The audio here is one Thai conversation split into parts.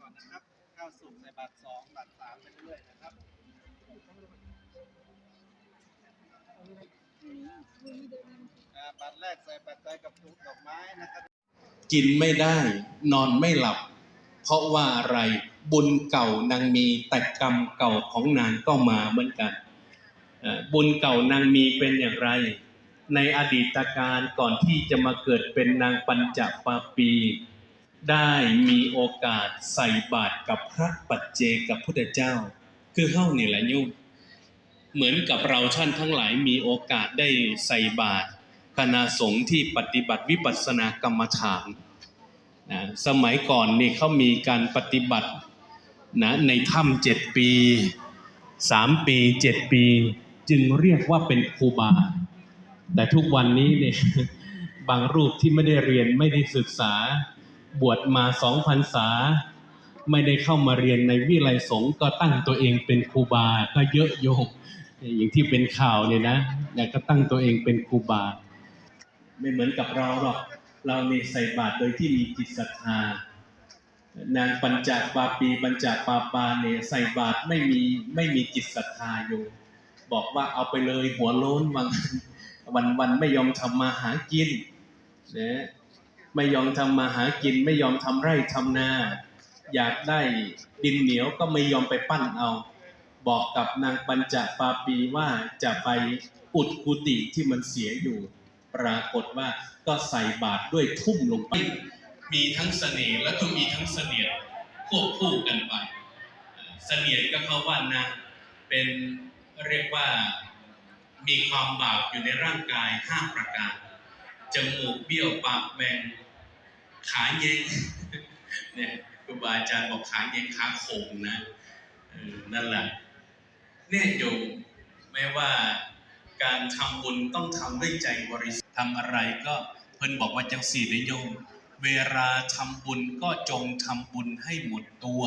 ก่อนนะครับข้าวสุกใส่บาทสองบาทสามไปเรื่อยๆนะครับอ่าบาทแรกใส่ปัจจัยกับถุงดอกไม้นะครับ กินไม่ได้นอนไม่หลับ เพราะว่าอะไรบุญเก่านางมีแต่กรรมเก่าของนางก็มาเหมือนกันบุญเก่านางมีเป็นอย่างไร ในอดีตการก่อนที่จะมาเกิดเป็นนางปัญจปาปี ได้มีโอกาสใส่บาตรกับพระปัจเจกับพุทธเจ้า คือเฮ้านี่แหละโยมเหมือนกับเราท่านทั้งหลายมีโอกาสได้ใส่บาตรคณะสงฆ์ที่ปฏิบัติวิปัสสนากรรมฐานนะสมัยก่อนนี่เขามีการปฏิบัตินะในถ้ำเจ็ดปีสามปีเจ็ดปี จึงเรียกว่าเป็นครูบา แต่ทุกวันนี้เนี่ยบางรูปที่ไม่ได้เรียนไม่ได้ศึกษา บวชมาสองพรรษา ไม่ได้เข้ามาเรียนในวิไลสงฆ์ก็ตั้งตัวเองเป็นครูบาก็เยอะโยมอย่างที่เป็นข่าวเนี่ยนะแล้วก็ตั้งตัวเองเป็นครูบา ไม่เหมือนกับเราหรอกเรานี่ใส่บาตรโดยที่มีจิตศรัทธานางปัญจปาปีปัญจปาปาเนี่ยใส่บาตรไม่มีไม่มีจิตศรัทธาอยู่ บอกว่าเอาไปเลยหัวโล้นวันวันไม่ยอมทำมาหากินนะ ไม่ยอมทำมาหากิน ไม่ยอมทำไร่ทำนา อยากได้ดินเหนียวก็ไม่ยอมไปปั้นเอา บอกกับนางปัญจปาปีว่าจะไปอุดกุฏิที่มันเสียอยู่ ปรากฏว่าก็ใส่บาตรด้วยทุ่มลงไป มีทั้งเสน่ห์และก็มีทั้งเสนียดควบคู่กันไปเอ่อเสนียดก็เพราว่านางเป็นเรียกว่ามีความบาปอยู่ในร่างกายห้าประการ จมูกเบี้ยวปากแหวงขาเย็งเนี่ยครูบาอาจารย์บอกขาเย็งขาโขงนะนั่นแหละเนี่ยโยมไม่ว่าการทำบุญต้องทำด้วยใจบริสุทธิ์ทำอะไรก็เพิ่นบอกว่าจังสี่นโยม เวลาทำบุญก็จงทำบุญให้หมดตัว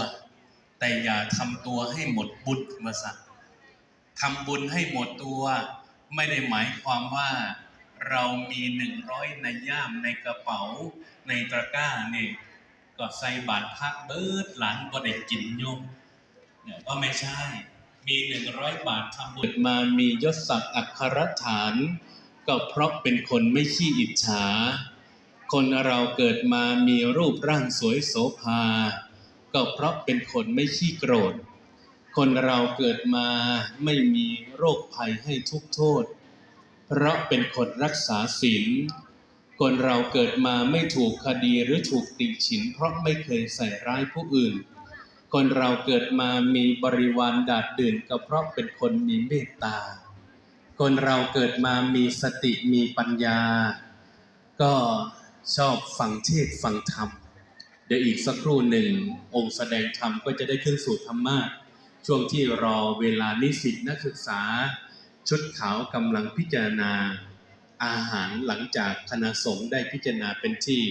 แต่อย่าทำตัวให้หมดบุญมาสักทำบุญให้หมดตัว ไม่ได้หมายความว่า เรามีหนึ่งร้อยในย่ามในกระเป๋าในตะกร้าเนี่ยก็ใส่บาตรพระเบิดหลานก็ได้กินโยมเนี่ยก็ไม่ใช่ มีหนึ่งร้อยบาททำบุญมามียศศักดิ์อัครฐาน ก็เพราะเป็นคนไม่ขี้อิจฉา คนเราเกิดมามีรูปร่างสวยโสภา ก็เพราะเป็นคนไม่ขี้โกรธ คนเราเกิดมาไม่มีโรคภัยให้ทุกโทษ เพราะเป็นคนรักษาศีลคนเราเกิดมาไม่ถูกคดีหรือถูกติฉิน เพราะไม่เคยใส่ร้ายผู้อื่น คนเราเกิดมามีบริวารดาดดื่นก็เพราะเป็นคนมีเมตตา คนเราเกิดมามีสติมีปัญญา ก็ชอบฟังเทศน์ฟังธรรม เดี๋ยวอีกสักครู่หนึ่ง องค์แสดงธรรมก็จะได้ขึ้นสู่ธรรมะช่วงที่รอเวลานิสิตนักศึกษา ชุดขาวกำลังพิจารณาอาหารหลังจากคณะสงฆ์ได้พิจารณาเป็นที่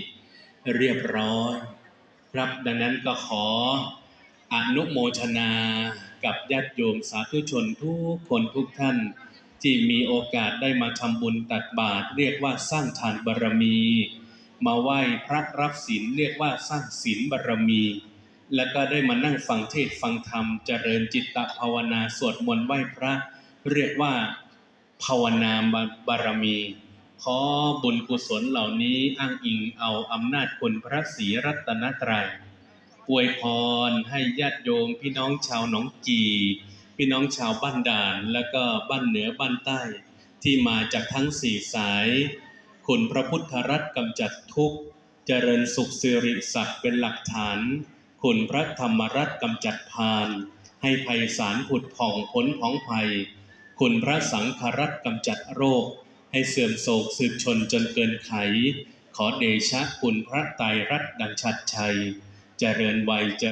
เรียบร้อย ครับดังนั้นก็ขออนุโมทนากับญาติโยมสาธุชนทุกคนทุกท่าน ที่มีโอกาสได้มาทำบุญตักบาตรเรียกว่าสร้างทานบารมี มาไหว้พระรับศีลเรียกว่าสร้างศีลบารมี แล้วก็ได้มานั่งฟังเทศน์ฟังธรรมเจริญจิตตภาวนาสวดมนต์ไหว้พระ เรียกว่าภาวนาบารมี ขอบุญกุศลเหล่านี้อ้างอิงเอาอำนาจคุณพระศรีรัตนตรัยอวยพรให้ญาติโยมพี่น้องชาวหนองกีพี่น้องชาวบ้านด่าน และก็บ้านเหนือบ้านใต้ ที่มาจากทั้งสี่สาย คุณพระพุทธรัตน์กำจัดทุกข์ เจริญสุขสิริศักดิ์เป็นหลักฐาน คุณพระธรรมรัตน์กำจัดพาน ให้ภัยสารผุดผ่องพ้นของภัย คุณพระสังฆรัตน์กำจัดโรค ให้เสื่อมโศกสืบชนจนเกินไข ขอเดชะคุณพระไตรรัตน์ดังชัดชัย เจริญวัยเจ